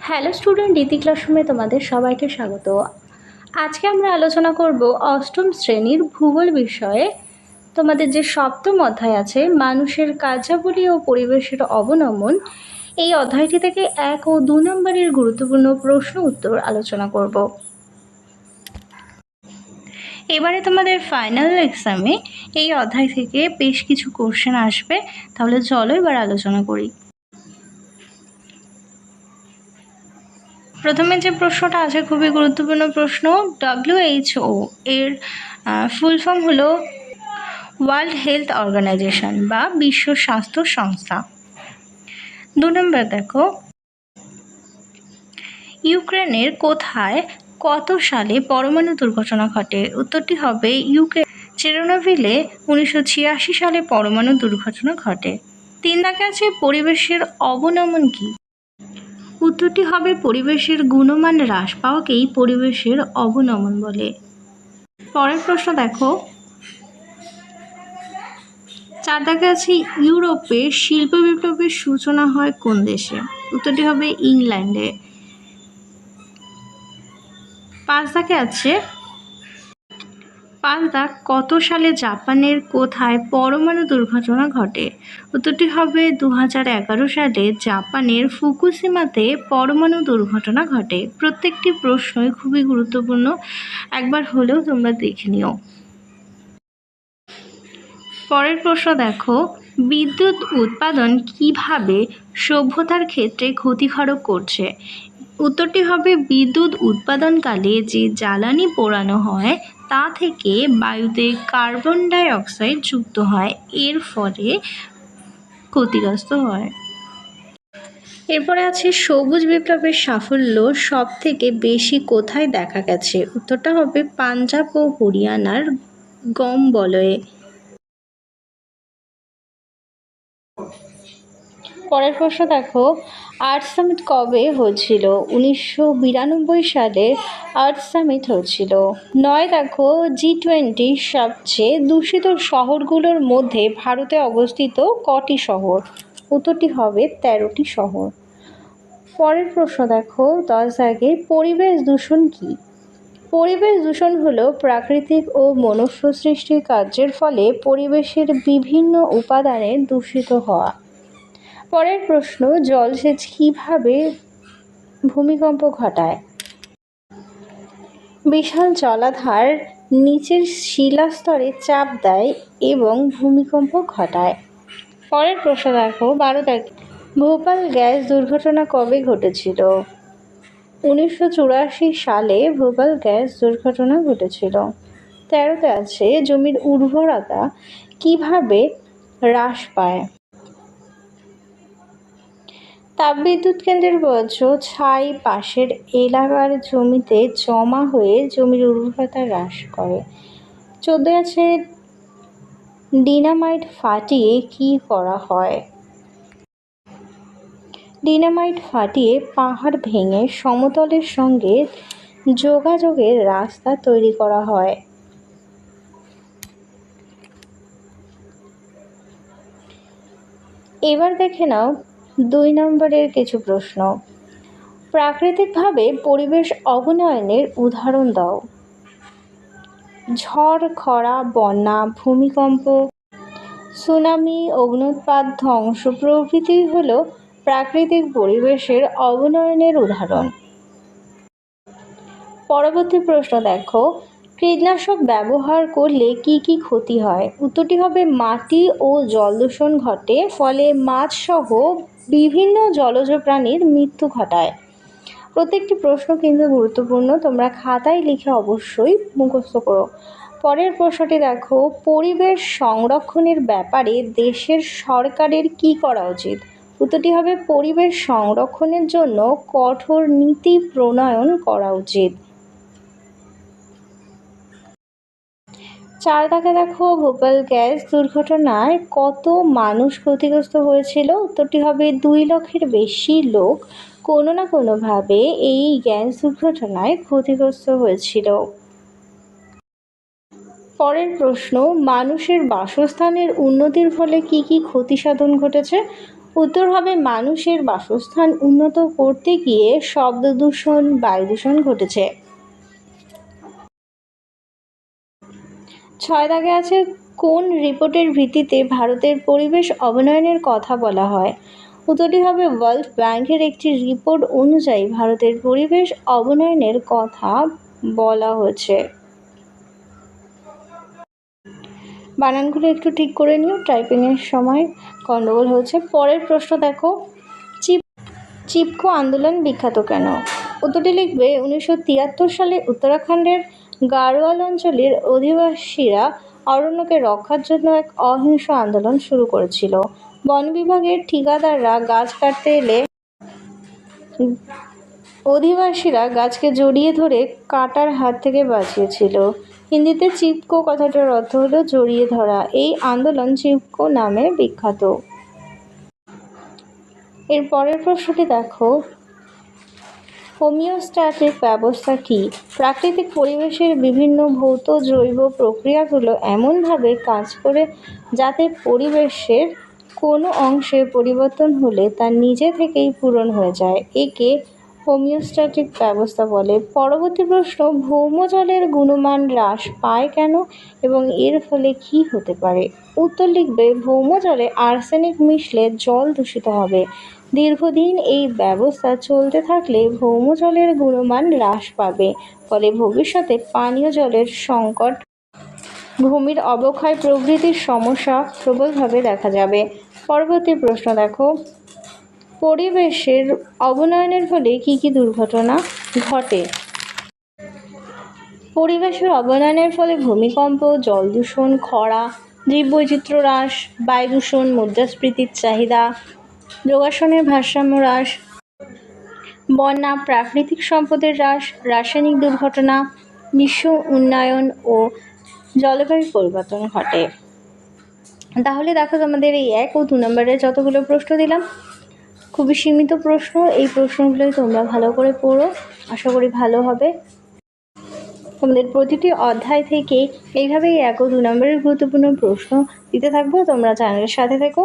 Hello student ইতি ক্লাসরুমে তোমাদের সবাইকে স্বাগত। আজকে আমরা আলোচনা করব অষ্টম শ্রেণির ভূগোল বিষয়ে। তোমাদের যে সপ্তম অধ্যায় আছে, মানুষের কার্যাবলী ও পরিবেশের অবনমন, এই অধ্যায়টি থেকে এক ও দু নম্বরের গুরুত্বপূর্ণ প্রশ্ন উত্তর আলোচনা করব। এবারে তোমাদের ফাইনাল এক্সামে এই অধ্যায় থেকে বেশ কিছু কোশ্চেন আসবে। তাহলে চলো এবার আলোচনা করি। প্রথমে যে প্রশ্নটা আছে, খুবই গুরুত্বপূর্ণ প্রশ্ন ডব্লিউএইচও এর ফুল ফর্ম হলো ওয়ার্ল্ড হেলথ অর্গানাইজেশন বা বিশ্ব স্বাস্থ্য সংস্থা। দু নম্বর দেখো, ইউক্রেনের কোথায় কত সালে পরমাণু দুর্ঘটনা ঘটে? উত্তরটি হবে ইউক্রেন চেরোনোভিলে উনিশশো ছিয়াশি সালে পরমাণু দুর্ঘটনা ঘটে। তিন দাগে আছে, পরিবেশের অবনমন কী? উত্তরটি হবে পরিবেশের গুণমান হ্রাস পাওয়াকেই পরিবেশের অবনমন বলে। পরের প্রশ্ন দেখো। চার দাগে আছে, ইউরোপে শিল্প বিপ্লবের সূচনা হয় কোন দেশে? উত্তরটি হবে ইংল্যান্ডে। পাঁচ দাগে আছে পাঁচ কত সালে জাপানের কোথায় পরমাণু দুর্ঘটনা ঘটে? উত্তরটি হবে দু সালে জাপানের ফুকুসিমাতে পরমাণু দুর্ঘটনা ঘটে। প্রত্যেকটি প্রশ্নই খুবই গুরুত্বপূর্ণ। একবার হলেও তোমরা দেখে নিও। পরের প্রশ্ন দেখো, বিদ্যুৎ উৎপাদন কীভাবে সভ্যতার ক্ষেত্রে ক্ষতিকারক করছে? উত্তরটি হবে বিদ্যুৎ উৎপাদনকালে যে জ্বালানি পোড়ানো হয় তা থেকে বায়ুতে কার্বন ডাই অক্সাইড যুক্ত হয়, এর ফলে ক্ষতিগ্রস্ত হয়। এরপরে আছে, সবুজ বিপ্লবের সাফল্য সব থেকে বেশি কোথায় দেখা গেছে? উত্তরটা হবে পাঞ্জাব ও হরিয়ানার গম বলয়ে পরের প্রশ্ন দেখো আর্থ সামিট কবে হয়েছিল? উনিশশো বিরানব্বই সালে আর্থ সামিট হয়েছিল। নয় দেখো জি টোয়েন্টি সবচেয়ে দূষিত শহরগুলোর মধ্যে ভারতে অবস্থিত কটি শহর? উত্তরটি হবে তেরোটি শহর। পরের প্রশ্ন দেখো, দশ আগে পরিবেশ দূষণ কী? পরিবেশ দূষণ হলো প্রাকৃতিক ও মনুষ্য সৃষ্টির কার্যের ফলে পরিবেশের বিভিন্ন উপাদানের দূষিত হওয়া। পরের প্রশ্ন, জলসেচ কীভাবে ভূমিকম্প ঘটায়? বিশাল জলাধার নিচের শিলাস্তরে চাপ দেয় এবং ভূমিকম্প ঘটায়। পরের প্রশ্ন দেখো, বারো তারিখ ভোপাল গ্যাস দুর্ঘটনা কবে ঘটেছিল? উনিশশো চুরাশি সালে ভোপাল গ্যাস দুর্ঘটনা ঘটেছিল। তেরোতে আছে, জমির উর্বরতা কীভাবে হ্রাস পায়? তাপবিদ্যুৎ কেন্দ্রের বর্জ্য ছাই পাশের এলাকার জমিতে জমা হয়ে জমির উর্বরতা হ্রাস করে। চোদ্দ আছে ডিনামাইট ফাটিয়ে কি করা হয়? ডিনামাইট ফাটিয়ে পাহাড় ভেঙে সমতলের সঙ্গে যোগাযোগের রাস্তা তৈরি করা হয়। এবার দেখে নাও দুই নম্বরের কিছু প্রশ্ন। প্রাকৃতিকভাবে পরিবেশ অবনয়নের উদাহরণ দাও। ঝড়, খরা, বন্যা, ভূমিকম্প, সুনামি অগ্নুৎপাত ধ্বংস প্রভৃতি হল প্রাকৃতিক পরিবেশের অবনয়নের উদাহরণ। পরবর্তী প্রশ্ন দেখো। কীটনাশক ব্যবহার করলে কি কি ক্ষতি হয়? উত্তরটি হবে মাটি ও জল দূষণ ঘটে, ফলে মাছসহ বিভিন্ন জলজ প্রাণীর মৃত্যু ঘটায়। প্রত্যেকটি প্রশ্ন কিন্তু গুরুত্বপূর্ণ, তোমরা খাতায় লিখে অবশ্যই মুখস্থ করো। পরের প্রশ্নটি দেখো, পরিবেশ সংরক্ষণের ব্যাপারে দেশের সরকারের কি করা উচিত? উত্তরটি হবে, পরিবেশ সংরক্ষণের জন্য কঠোর নীতি প্রণয়ন করা উচিত। চার দাগে দেখো ভোপাল গ্যাস দুর্ঘটনায় কত মানুষ ক্ষতিগ্রস্ত হয়েছিল। উত্তরটি হবে দুই লক্ষের বেশি লোক কোনো না কোনোভাবে এই গ্যাস দুর্ঘটনায় ক্ষতিগ্রস্ত হয়েছিল। পরের প্রশ্ন, মানুষের বাসস্থানের উন্নতির ফলে কি কি ক্ষতি সাধন ঘটেছে? উত্তর হবে মানুষের বাসস্থান উন্নত করতে গিয়ে শব্দ দূষণ, বায়ু দূষণ ঘটেছে। ছয় দাগে আছে কোন রিপোর্টের ভিত্তিতে ভারতের পরিবেশ অবনয়নের কথা বলা হয়? উত্তরটি হবে ওয়ার্ল্ড ব্যাংকের একটি রিপোর্ট অনুযায়ী ভারতের পরিবেশ অবনয়নের কথা বলা হয়েছে। বানানগুলো একটু ঠিক করে নিও, টাইপিংয়ের সময় গণ্ডগোল হয়েছে। পরের প্রশ্ন দেখো, চিপ চিপকো আন্দোলন বিখ্যাত কেন? উত্তরটি লিখবে উনিশশো তিয়াত্তর সালে উত্তরাখণ্ডের গাড়োয়াল অঞ্চলের অধিবাসীরা অরণ্যকে রক্ষার জন্য এক অহিংস আন্দোলন শুরু করেছিল। বন বিভাগের ঠিকাদাররা গাছ কাটতে এলে অধিবাসীরা গাছকে জড়িয়ে ধরে কাটার হাত থেকে বাঁচিয়েছিল। হিন্দিতে চিপকো কথাটার অর্থ হলো জড়িয়ে ধরা। এই আন্দোলন চিপকো নামে বিখ্যাত। এর পরের প্রশ্নটি দেখো। হোমিওস্ট্যাটিক ব্যবস্থা কি? প্রাকৃতিক পরিবেশের বিভিন্ন ভৌত জৈব প্রক্রিয়াগুলো এমনভাবে কাজ করে যাতে পরিবেশের কোনো অংশে পরিবর্তন হলে তা নিজে থেকেই পূরণ হয়ে যায়। একে হোমিওস্ট্যাটিক ব্যবস্থা বলে। পরবর্তী প্রশ্ন ভৌমজলের গুণমান হ্রাস পায় কেন এবং এর ফলে কি হতে পারে? উত্তর লিখবে ভৌমজলে আর্সেনিক মিশলে জল দূষিত হবে। দীর্ঘদিন এই ব্যবস্থা চলতে থাকলে ভৌমজলের গুণমান হ্রাস পাবে, ফলে ভবিষ্যতে পানীয় জলের সংকট, ভূমির অবক্ষয় প্রভৃতির সমস্যা প্রবলভাবে দেখা যাবে। পরবর্তী প্রশ্ন দেখো, পরিবেশের অবনয়নের ফলে কি কি দুর্ঘটনা ঘটে? পরিবেশের অবনয়নের ফলে ভূমিকম্প, জল দূষণ, খরা জীববৈচিত্র্য হ্রাস, বায়ু দূষণ, মুদ্রাস্ফীতির চাহিদা যোগাসনের ভারসাম্য হ্রাস, বন্যা, প্রাকৃতিক সম্পদের হ্রাস, রাসায়নিক দুর্ঘটনা বিশ্ব উন্নয়ন ও জলবায়ু পরিবর্তন ঘটে। তাহলে দেখো তোমাদের এই এক ও দু নম্বরের যতগুলো প্রশ্ন দিলাম, খুবই সীমিত প্রশ্ন। এই প্রশ্নগুলোই তোমরা ভালো করে পড়ো, আশা করি ভালো হবে। তোমাদের প্রতিটি অধ্যায় থেকে এইভাবেই এক ও দু নম্বরের গুরুত্বপূর্ণ প্রশ্ন দিতে থাকব। তোমরা চ্যানেলের সাথে থেকো।